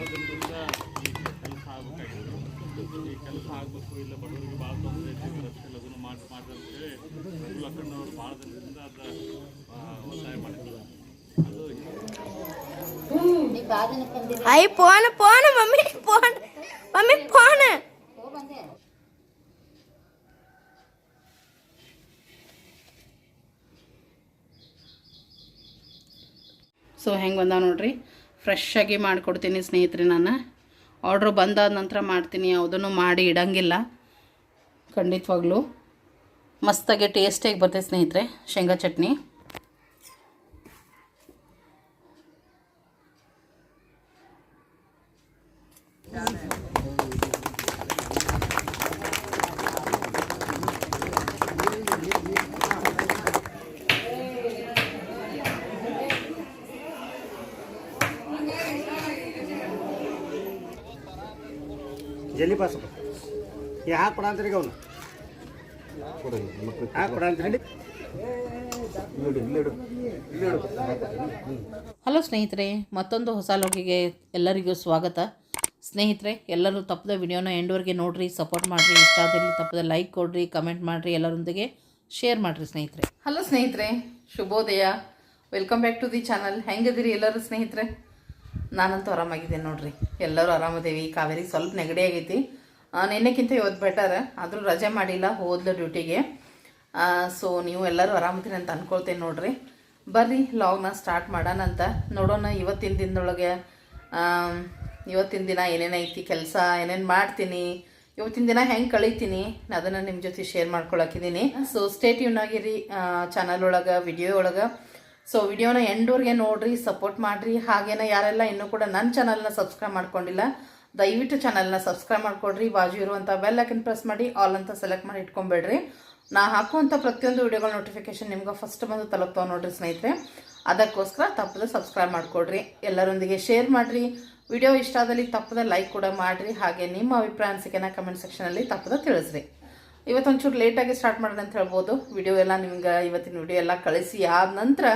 ಭಾಳ ದಿನದಿಂದ ಈ ಕೆಲಸ ಆಗಬೇಕಾಗಿತ್ತು ಈ ಕೆಲಸ ಆಗಬೇಕು ಇಲ್ಲ ಬಡವರಿಗೆ ಭಾಳ ತೊಂದರೆ ಐತಿ ರಸ್ತೆ ಲಘುನ ಮಾಡಿ ಮಾಡಿ ಅಂತೇಳಿ ಲಕ್ಕಣ್ಣವ್ರು ಭಾಳ ದಿನದಿಂದ ಅದು ಒತ್ತಾಯ ಮಾಡಿದ್ರು ಅದು iPhone phone mummy phone. Mummy phone. ಬಂದೆ ಸೊ ಹೆಂಗೆ ಬಂದಾವ ನೋಡ್ರಿ? ಫ್ರೆಶ್ ಆಗಿ ಮಾಡಿಕೊಡ್ತೀನಿ ಸ್ನೇಹಿತರೆ ನಾನು. ಆರ್ಡ್ರ್ ಬಂದಾದ ನಂತರ ಮಾಡ್ತೀನಿ, ಯಾವುದನ್ನು ಮಾಡಿ ಇಡಂಗಿಲ್ಲ. ಖಂಡಿತವಾಗ್ಲೂ. ಮಸ್ತಾಗಿ ಟೇಸ್ಟಿಯಾಗಿ ಬರ್ತೈತೆ ಸ್ನೇಹಿತರೆ, ಶೇಂಗಾ ಚಟ್ನಿ. ಜಲ್ಲಿ ಪಾಸ್ ಈ ಹಾಕಿ ಕೊಡ ಅಂತೀರಿ ಅವನು. ಹಾಕಿ ಕೊಡ ಅಂತೀರಿ ಹಲೋ ಸ್ನೇಹಿತರೆ ಮತ್ತೊಂದು ಹೊಸ ಲೋಕಿಗೆ ಎಲ್ಲರಿಗೂ ಸ್ವಾಗತ. ಸ್ನೇಹಿತರೆ ಎಲ್ಲರೂ ತಪ್ಪದ ವಿಡಿಯೋನ ಎಂಡ್ವರೆಗೆ ನೋಡ್ರಿ ಸಪೋರ್ಟ್ ಮಾಡಿರಿ. ಇಷ್ಟ ಆದಲ್ಲಿ ತಪ್ಪದ ಲೈಕ್ ಕೊಡ್ರಿ ಕಮೆಂಟ್ ಮಾಡಿರಿ ಎಲ್ಲರೊಂದಿಗೆ ಶೇರ್ ಮಾಡಿರಿ ಸ್ನೇಹಿತರೆ. ಹಲೋ ಸ್ನೇಹಿತರೆ ಶುಭೋದಯ. Welcome back to the channel ಹೆಂಗದಿರಿ ಎಲ್ಲರೂ ಸ್ನೇಹಿತರೆ? ನಾನಂತೂ ಆರಾಮಾಗಿದ್ದೀನಿ ನೋಡ್ರಿ. ಎಲ್ಲರೂ ಆರಾಮದೇವಿ. ಕಾವೇರಿ ಸ್ವಲ್ಪ ನೆಗಡಿ ಆಗೈತಿ. ನಿನ್ನೆಕ್ಕಿಂತ ಇವತ್ತು ಬೆಟರ್ ಆದರೂ ರಜೆ ಮಾಡಿಲ್ಲ, ಹೋದ್ಲು ಡ್ಯೂಟಿಗೆ ಸೊ ನೀವು ಎಲ್ಲರೂ ಆರಾಮದಿನ ಅಂತ ಅಂದ್ಕೊಳ್ತೀನಿ ನೋಡ್ರಿ. ಬರ್ರಿ ಲಾಗ್ನ ಸ್ಟಾರ್ಟ್ ಮಾಡೋಣ ಅಂತ. ನೋಡೋಣ ಇವತ್ತಿನ ದಿನದೊಳಗೆ ಇವತ್ತಿನ ದಿನ ಏನೇನೈತಿ ಕೆಲಸ ಏನೇನು ಮಾಡ್ತೀನಿ. ಇವತ್ತಿನ ದಿನ ಹೆಂಗೆ ಕಳೀತೀನಿ ಅದನ್ನು ನಿಮ್ಮ ಜೊತೆ ಶೇರ್ ಮಾಡ್ಕೊಳಕಿದ್ದೀನಿ ಸೊ ಸ್ಟೇಟ್ ಆಗಿರಿ ಚಾನಲ್ ಒಳಗೆ ವಿಡಿಯೋ ಒಳಗೆ. ಸೊ ವಿಡಿಯೋನ ಎಂಡೋರ್ಗೆ ನೋಡ್ರಿ ಸಪೋರ್ಟ್ ಮಾಡಿರಿ. ಹಾಗೇನ ಯಾರೆಲ್ಲ ಇನ್ನೂ ಕೂಡ ನನ್ನ ಚಾನಲ್ನ ಸಬ್ಸ್ಕ್ರೈಬ್ ಮಾಡ್ಕೊಂಡಿಲ್ಲ, ದಯವಿಟ್ಟು ಚಾನಲ್ನ ಸಬ್ಸ್ಕ್ರೈಬ್ ಮಾಡ್ಕೊಡ್ರಿ. ಬಾಜು ಇರುವಂಥ ಬೆಲ್ ಐಕನ್ ಪ್ರೆಸ್ ಮಾಡಿ ಆಲ್ ಅಂತ ಸೆಲೆಕ್ಟ್ ಮಾಡಿ ಇಟ್ಕೊಂಬೇಡ್ರಿ ನಾ ಹಾಕುವಂಥ ಪ್ರತಿಯೊಂದು ವಿಡಿಯೋಗಳ ನೋಟಿಫಿಕೇಶನ್ ನಿಮ್ಗೆ ಫಸ್ಟ್ ಬಂದು ತಲುಪ್ತಾವೆ ನೋಡ್ರಿ ಸ್ನೇಹಿತರೆ. ಅದಕ್ಕೋಸ್ಕರ ತಪ್ಪದೆ ಸಬ್ಸ್ಕ್ರೈಬ್ ಮಾಡ್ಕೊಡ್ರಿ. ಎಲ್ಲರೊಂದಿಗೆ ಶೇರ್ ಮಾಡಿರಿ. ವಿಡಿಯೋ ಇಷ್ಟ ಆದಲ್ಲಿ ತಪ್ಪದೆ ಲೈಕ್ ಕೂಡ ಮಾಡಿರಿ. ಹಾಗೆ ನಿಮ್ಮ ಅಭಿಪ್ರಾಯ ಅನಿಸಿಕೆನ ಕಮೆಂಟ್ ಸೆಕ್ಷನಲ್ಲಿ ತಪ್ಪದೆ ತಿಳಿಸ್ರಿ. ಇವತ್ತೊಂಚೂರು ಲೇಟಾಗಿ ಸ್ಟಾರ್ಟ್ ಮಾಡೋಣ ಅಂತ ಹೇಳ್ಬೋದು. ವಿಡಿಯೋ ಎಲ್ಲ ನಿಮ್ಗೆ ಇವತ್ತಿನ ವಿಡಿಯೋ ಎಲ್ಲ ಕಳಿಸಿ ಆದ ನಂತರ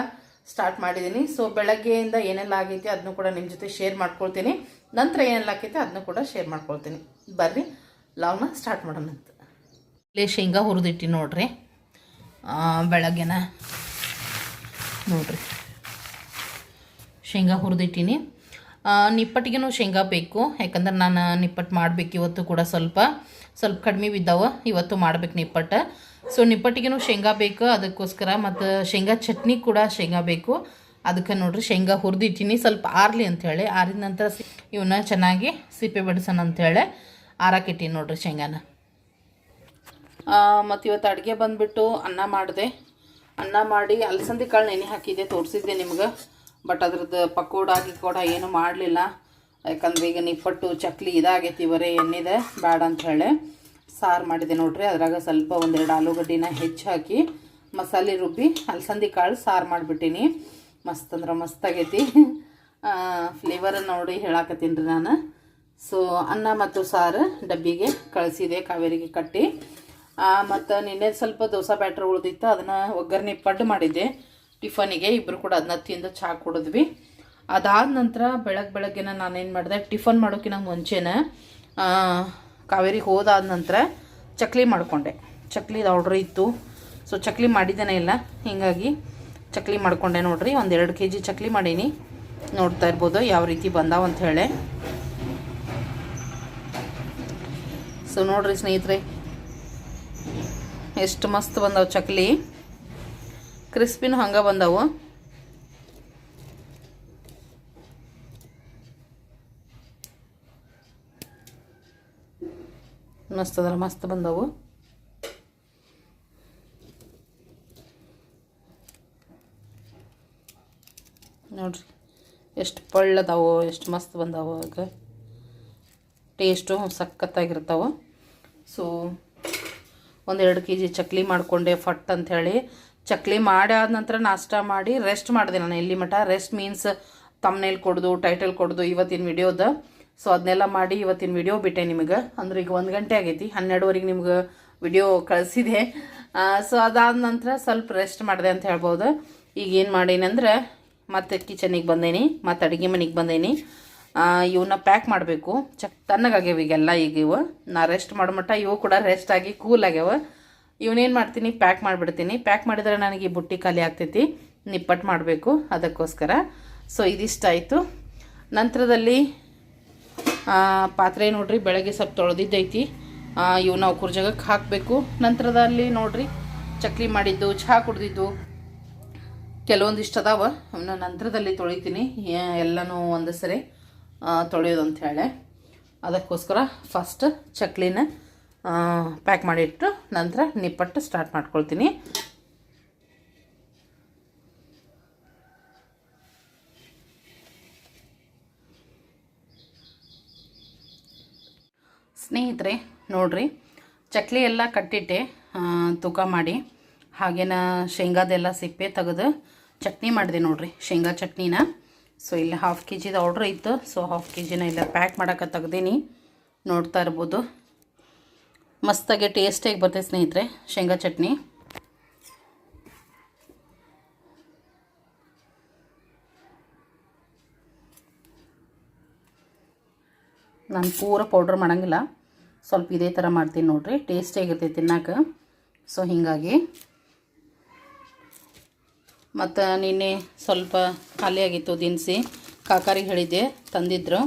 ಸ್ಟಾರ್ಟ್ ಮಾಡಿದ್ದೀನಿ. ಸೊ ಬೆಳಗ್ಗೆಯಿಂದ ಏನೆಲ್ಲ ಆಗೈತೆ ಅದನ್ನು ಕೂಡ ನಿಮ್ಮ ಜೊತೆ ಶೇರ್ ಮಾಡ್ಕೊಳ್ತೀನಿ. ನಂತರ ಏನೆಲ್ಲ ಆಕೈತೆ ಅದನ್ನು ಕೂಡ ಶೇರ್ ಮಾಡ್ಕೊಳ್ತೀನಿ. ಬರ್ರಿ ಲಾವ್ನ ಸ್ಟಾರ್ಟ್ ಮಾಡೋಣ ಅಂತ. ಇಲ್ಲೇ ಶೇಂಗಾ ಹುರಿದಿಟ್ಟಿ ನೋಡ್ರಿ. ಬೆಳಗ್ಗೆನ ನೋಡ್ರಿ. ಶೇಂಗಾ ಹುರಿದಿಟ್ಟಿನಿ. ನಿಪ್ಪಟ್ಟಿಗೆನೂ ಶೇಂಗಾ ಬೇಕು. ಯಾಕಂದ್ರೆ ನಾನು ನಿಪ್ಪಟ್ಟು ಮಾಡ್ಬೇಕು ಇವತ್ತು ಕೂಡ ಸ್ವಲ್ಪ. ಸ್ವಲ್ಪ ಕಡಿಮೆ ಬಿದ್ದಾವೆ, ಇವತ್ತು ಮಾಡ್ಬೇಕು ನಿಪ್ಪಟ್ಟು. ಸೊ ನಿಪ್ಪಟ್ಟಿಗೆನೂ ಶೇಂಗಾ ಬೇಕು, ಅದಕ್ಕೋಸ್ಕರ ಮತ್ತು ಶೇಂಗಾ ಚಟ್ನಿ ಕೂಡ ಶೇಂಗಾ ಬೇಕು. ಅದಕ್ಕೆ ನೋಡ್ರಿ, ಶೇಂಗಾ ಹುರಿದಿಟ್ಟಿನಿ, ಸ್ವಲ್ಪ ಆರಲಿ ಅಂಥೇಳಿ ಆರಿದ ನಂತರ ಇವನ್ನ ಚೆನ್ನಾಗಿ ಸಿಪ್ಪೆ ಬಡಿಸೋಣ ಅಂಥೇಳಿ ಆರಾಕಿಟ್ಟಿನಿ ನೋಡ್ರಿ ಶೇಂಗಾನ. ಮತ್ತು ಇವತ್ತು ಅಡುಗೆ ಬಂದುಬಿಟ್ಟು ಅನ್ನ ಮಾಡಿದೆ. ಅನ್ನ ಮಾಡಿ ಅಲಸಂದಿ ಕಾಳು ನೆನೆ ಹಾಕಿದ್ದೆ, ತೋರಿಸಿದ್ದೆ ನಿಮ್ಗೆ. ಬಟ್ ಅದ್ರದ್ದು ಪಕೋಡ, ಗಿಕೋಡ ಏನೂ ಮಾಡಲಿಲ್ಲ. ಯಾಕಂದ್ರೆ ಈಗ ನಿಪ್ಪಟ್ಟು, ಚಕ್ಲಿ ಇದಾಗೈತಿ ಬರೀ ಎಣ್ಣಿದೆ ಬೇಡ ಅಂಥೇಳಿ ಸಾರು ಮಾಡಿದೆ ನೋಡ್ರಿ. ಅದ್ರಾಗ ಸ್ವಲ್ಪ ಒಂದೆರಡು ಆಲೂಗಡ್ಡಿನ ಹೆಚ್ಚು ಹಾಕಿ ಮಸಾಲೆ ರುಬ್ಬಿ ಅಲಸಂದಿ ಕಾಳು ಸಾರು ಮಾಡಿಬಿಟ್ಟಿನಿ. ಮಸ್ತ್ ಅಂದ್ರೆ ಮಸ್ತ್ ಆಗೈತಿ. ಫ್ಲೇವರ್ ನೋಡಿ ಹೇಳಾಕತ್ತೀನಿ ರೀ ನಾನು. ಸೊ ಅನ್ನ ಮತ್ತು ಸಾರು ಡಬ್ಬಿಗೆ ಕಳಿಸಿದೆ, ಕಾವೇರಿಗೆ ಕಟ್ಟಿ. ಮತ್ತು ನಿನ್ನೆ ಸ್ವಲ್ಪ ದೋಸೆ ಬ್ಯಾಟ್ರ್ ಉಳಿದಿತ್ತು, ಅದನ್ನು ಒಗ್ಗರಣೆ ಪಡ್ಡು ಮಾಡಿದ್ದೆ. ಟಿಫನಿಗೆ ಇಬ್ಬರು ಕೂಡ ಅದನ್ನ ತಿಂದು ಚಹಾ ಕುಡಿದ್ವಿ. ಅದಾದ ನಂತರ ಬೆಳಗ್ಗೆ ಬೆಳಗ್ಗೆನ ನಾನೇನು ಮಾಡಿದೆ, ಟಿಫನ್ ಮಾಡೋಕ್ಕಿಂತ ಮುಂಚೆನೇ ಕಾವೇರಿಗೆ ಹೋದಾದ ನಂತರ ಚಕ್ಲಿ ಮಾಡಿಕೊಂಡೆ. ಚಕ್ಲಿದು ಆರ್ಡ್ರ್ ಇತ್ತು. ಸೊ ಚಕ್ಲಿ ಮಾಡಿದ್ದೇನೆ ಇಲ್ಲ. ಹೀಗಾಗಿ ಚಕ್ಲಿ ಮಾಡ್ಕೊಂಡೆ ನೋಡ್ರಿ. ಒಂದು ಎರಡು ಕೆ ಜಿ ಚಕ್ಲಿ ಮಾಡೀನಿ. ನೋಡ್ತಾ ಇರ್ಬೋದು ಯಾವ ರೀತಿ ಬಂದಾವ ಅಂತ ಹೇಳಿ. ಸೊ ನೋಡ್ರಿ ಸ್ನೇಹಿತರೆ, ಎಷ್ಟು ಮಸ್ತ್ ಬಂದಾವ ಚಕ್ಲಿ. ಕ್ರಿಸ್ಪಿನೂ ಹಂಗೆ ಬಂದಾವು. ಅದ್ರ ಮಸ್ತ್ ಬಂದವು. ನೋಡ್ರಿ, ಎಷ್ಟು ಪಳ್ಳದಾವು, ಎಷ್ಟು ಮಸ್ತ್ ಬಂದಾವು ಆಗ. ಟೇಸ್ಟು ಸಖತ್ತಾಗಿರ್ತಾವೆ. ಸೊ ಒಂದೆರಡು ಕೆ ಜಿ ಚಕ್ಲಿ ಮಾಡಿಕೊಂಡೆ, ಫಟ್ ಅಂಥೇಳಿ. ಚಕ್ಲಿ ಮಾಡಿ ಆದ ನಂತರ ನಾಷ್ಟ ಮಾಡಿ ರೆಸ್ಟ್ ಮಾಡಿದೆ ನಾನು ಎಲ್ಲಿ ಮಠ. ರೆಸ್ಟ್ ಮೀನ್ಸ್ ತಮ್ಮನೇಲಿ ಕೊಡೋದು ಟೈಟಲ್ ಕೊಡೋದು ಇವತ್ತಿನ ವಿಡಿಯೋದ ಸೊ ಅದನ್ನೆಲ್ಲ ಮಾಡಿ ಇವತ್ತಿನ ವಿಡಿಯೋ ಬಿಟ್ಟೆ ನಿಮಗೆ. ಅಂದ್ರೆ ಈಗ ಒಂದು ಗಂಟೆ ಆಗೈತಿ. ಹನ್ನೆರಡುವರೆಗೆ ನಿಮ್ಗೆ ವಿಡಿಯೋ ಕಳಿಸಿದೆ. ಸೊ ಅದಾದ ನಂತರ ಸ್ವಲ್ಪ ರೆಸ್ಟ್ ಮಾಡಿದೆ ಅಂತ ಹೇಳ್ಬೋದು. ಈಗ ಏನು ಮಾಡೀನಿ ಅಂದ್ರೆ ಮತ್ತೆ ಕಿಚನಿಗೆ ಬಂದೇನಿ ಮತ್ತು ಅಡುಗೆ ಮನೆಗೆ ಬಂದೇನಿ. ಇವನ್ನ ಪ್ಯಾಕ್ ಮಾಡಬೇಕು. ಚಕ್ ತಣ್ಣಗಾಗ್ಯಾವ ಈಗೆಲ್ಲ ಈಗ ಇವು. ನಾ ರೆಸ್ಟ್ ಮಾಡೋ ಮಟ್ಟ ಇವು ಕೂಡ ರೆಸ್ಟ್ ಆಗಿ ಕೂಲ್ ಆಗ್ಯಾವ. ಇವನೇನು ಮಾಡ್ತೀನಿ ಪ್ಯಾಕ್ ಮಾಡಿಬಿಡ್ತೀನಿ. ಪ್ಯಾಕ್ ಮಾಡಿದರೆ ನನಗೆ ಈ ಬುಟ್ಟಿ ಖಾಲಿ ಆಗ್ತೈತಿ. ನಿಪ್ಪಟ್ಟು ಮಾಡಬೇಕು ಅದಕ್ಕೋಸ್ಕರ. ಸೊ ಇದಿಷ್ಟಾಯಿತು. ನಂತರದಲ್ಲಿ ಆ, ಪಾತ್ರೆ ನೋಡ್ರಿ, ಬೆಳಗ್ಗೆ ಸ್ವಲ್ಪ ತೊಳೆದಿದ್ದೈತಿ. ಇವು ನಾವು ಕುರ್ಜಗಕ್ಕೆ ಹಾಕಬೇಕು. ನಂತರದಲ್ಲಿ ನೋಡ್ರಿ, ಚಕ್ಲಿ ಮಾಡಿದ್ದು, ಚಹಾ ಕುಡ್ದಿದ್ದು. ಕೆಲವೊಂದಿಷ್ಟು ಅದಾವ. ಅವನ್ನ ನಂತರದಲ್ಲಿ ತೊಳಿತೀನಿ. ಎಲ್ಲನೂ ಒಂದು ಸರಿ ತೊಳೆಯೋದು ಅಂತ ಹೇಳಿ. ಅದಕ್ಕೋಸ್ಕರ ಫಸ್ಟ್ ಚಕ್ಲಿನ ಪ್ಯಾಕ್ ಮಾಡಿಟ್ಟು ನಂತರ ನಿಪ್ಪಟ್ಟು ಸ್ಟಾರ್ಟ್ ಮಾಡ್ಕೊಳ್ತೀನಿ. ಸ್ನೇಹಿತರೆ, ನೋಡ್ರಿ, ಚಕ್ಲಿ ಎಲ್ಲ ಕಟ್ಟಿಟ್ಟೆ ತೂಕ ಮಾಡಿ. ಹಾಗೇನ ಶೇಂಗಾದೆಲ್ಲ ಸಿಪ್ಪೆ ತೆಗೆದು ಚಟ್ನಿ ಮಾಡಿದೆ ನೋಡ್ರಿ, ಶೇಂಗಾ ಚಟ್ನಿನ. ಸೊ ಇಲ್ಲಿ ಹಾಫ್ ಕೆ ಜಿದು ಆರ್ಡ್ರ್ ಇತ್ತು. ಸೊ ಹಾಫ್ ಕೆ ಜಿನ ಇಲ್ಲ ಪ್ಯಾಕ್ ಮಾಡೋಕೆ ತೆಗ್ದೀನಿ. ನೋಡ್ತಾ ಇರ್ಬೋದು. ಮಸ್ತಾಗಿ ಟೇಸ್ಟಾಗಿ ಬರ್ತೈತೆ ಸ್ನೇಹಿತರೆ, ಶೇಂಗಾ ಚಟ್ನಿ. ನಾನು ಪೂರ ಪೌಡ್ರ್ ಮಾಡೋಂಗಿಲ್ಲ. ಸ್ವಲ್ಪ ಇದೇ ಥರ ಮಾಡ್ತೀನಿ ನೋಡ್ರಿ ಟೇಸ್ಟಿಯಾಗಿರ್ತೈತೆ ತಿನ್ನಕ್ಕೆ ಸೊ ಹೀಗಾಗಿ ಮತ್ತು ನಿನ್ನೆ ಸ್ವಲ್ಪ ಖಾಲಿಯಾಗಿತ್ತು ದಿನಸಿ ಕಾಕಾರಿಗೆ ಹೇಳಿದ್ದೆ, ತಂದಿದ್ರು.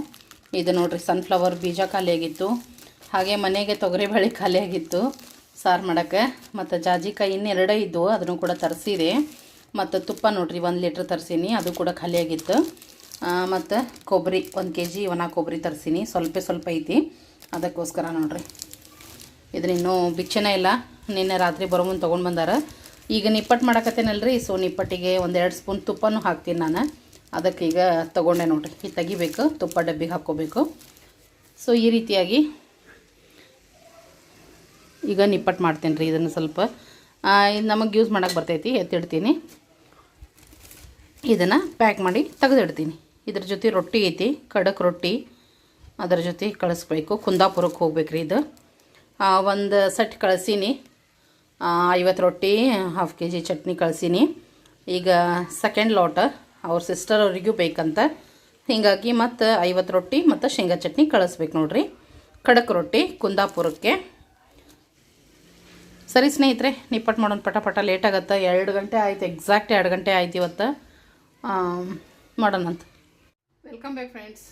ಇದು ನೋಡಿರಿ ಸನ್ಫ್ಲವರ್ ಬೀಜ ಖಾಲಿಯಾಗಿತ್ತು ಹಾಗೆ ಮನೆಗೆ ತೊಗರಿಬೇಳೆ ಖಾಲಿಯಾಗಿತ್ತು ಸಾರು ಮಾಡೋಕ್ಕೆ ಮತ್ತು ಜಾಜಿಕಾಯಿ ಇನ್ನೆರಡೇ ಇದ್ದವು ಅದನ್ನು ಕೂಡ ತರಿಸಿದೆ. ಮತ್ತು ತುಪ್ಪ ನೋಡಿರಿ, ಒಂದು ಲೀಟ್ರ್ ತರಿಸೀನಿ, ಅದು ಕೂಡ ಖಾಲಿಯಾಗಿತ್ತು ಮತ್ತು ಕೊಬ್ಬರಿ, ಒಂದು ಕೆ ಜಿ ಒಣ ಕೊಬ್ಬರಿ ತರಿಸೀನಿ. ಸ್ವಲ್ಪ ಸ್ವಲ್ಪ ಐತಿ. ಅದಕ್ಕೋಸ್ಕರ ನೋಡ್ರಿ. ಇದನ್ನಿನ್ನೂ ಬಿಚ್ಚನೇ ಇಲ್ಲ. ನಿನ್ನೆ ರಾತ್ರಿ ಬರೋ ಮುಂದೆ ತೊಗೊಂಡು ಬಂದಾರ. ಈಗ ನಿಪ್ಪಟ್ಟು ಮಾಡಕತ್ತೇನಲ್ರಿ? ಸೊ ನಿಪ್ಪಟ್ಟಿಗೆ ಒಂದೆರಡು ಸ್ಪೂನ್ ತುಪ್ಪನೂ ಹಾಕ್ತೀನಿ ನಾನು. ಅದಕ್ಕೆ ಈಗ ತೊಗೊಂಡೆ ನೋಡ್ರಿ. ಇದು ತೆಗಿಬೇಕು. ತುಪ್ಪ ಡಬ್ಬಿಗೆ ಹಾಕ್ಕೋಬೇಕು. ಸೊ ಈ ರೀತಿಯಾಗಿ ಈಗ ನಿಪ್ಪಟ್ಟು ಮಾಡ್ತೀನಿ ರೀ ಇದನ್ನು ಸ್ವಲ್ಪ. ಇದು ನಮಗೆ ಯೂಸ್ ಮಾಡೋಕೆ ಬರ್ತೈತಿ. ಎತ್ತಿಡ್ತೀನಿ. ಇದನ್ನು ಪ್ಯಾಕ್ ಮಾಡಿ ತೆಗೆದಿಡ್ತೀನಿ. ಇದ್ರ ಜೊತೆ ರೊಟ್ಟಿ ಐತಿ, ಖಡಕ್ ರೊಟ್ಟಿ. ಅದರ ಜೊತೆ ಕಳಿಸ್ಬೇಕು. ಕುಂದಾಪುರಕ್ಕೆ ಹೋಗ್ಬೇಕ್ರಿ ಇದು. ಒಂದು ಸೆಟ್ ಕಳಿಸೀನಿ. ಐವತ್ತು ರೊಟ್ಟಿ ಹಾಫ್ ಕೆ ಜಿ ಚಟ್ನಿ ಕಳಿಸೀನಿ. ಈಗ ಸೆಕೆಂಡ್ ಲಾಟ್ ಅವ್ರ ಸಿಸ್ಟರ್ ಅವರಿಗೂ ಬೇಕಂತ. ಹೀಗಾಗಿ ಮತ್ತು ಐವತ್ತು ರೊಟ್ಟಿ ಮತ್ತು ಶೇಂಗಾ ಚಟ್ನಿ ಕಳಿಸ್ಬೇಕು ನೋಡ್ರಿ. ಖಡಕ್ ರೊಟ್ಟಿ, ಕುಂದಾಪುರಕ್ಕೆ. ಸರಿ ಸ್ನೇಹಿತರೆ ನಿಪ್ಪಟ್ಟು ಮಾಡೋಣ ಪಟ ಪಟ ಲೇಟ್ ಆಗತ್ತೆ. ಎರಡು ಗಂಟೆ ಆಯ್ತು ಎಕ್ಸಾಕ್ಟ್ ಎರಡು ಗಂಟೆ ಆಯ್ತು ಇವತ್ತು. ಮಾಡೋಣಂತ. ವೆಲ್ಕಮ್ ಬ್ಯಾಕ್ ಫ್ರೆಂಡ್ಸ್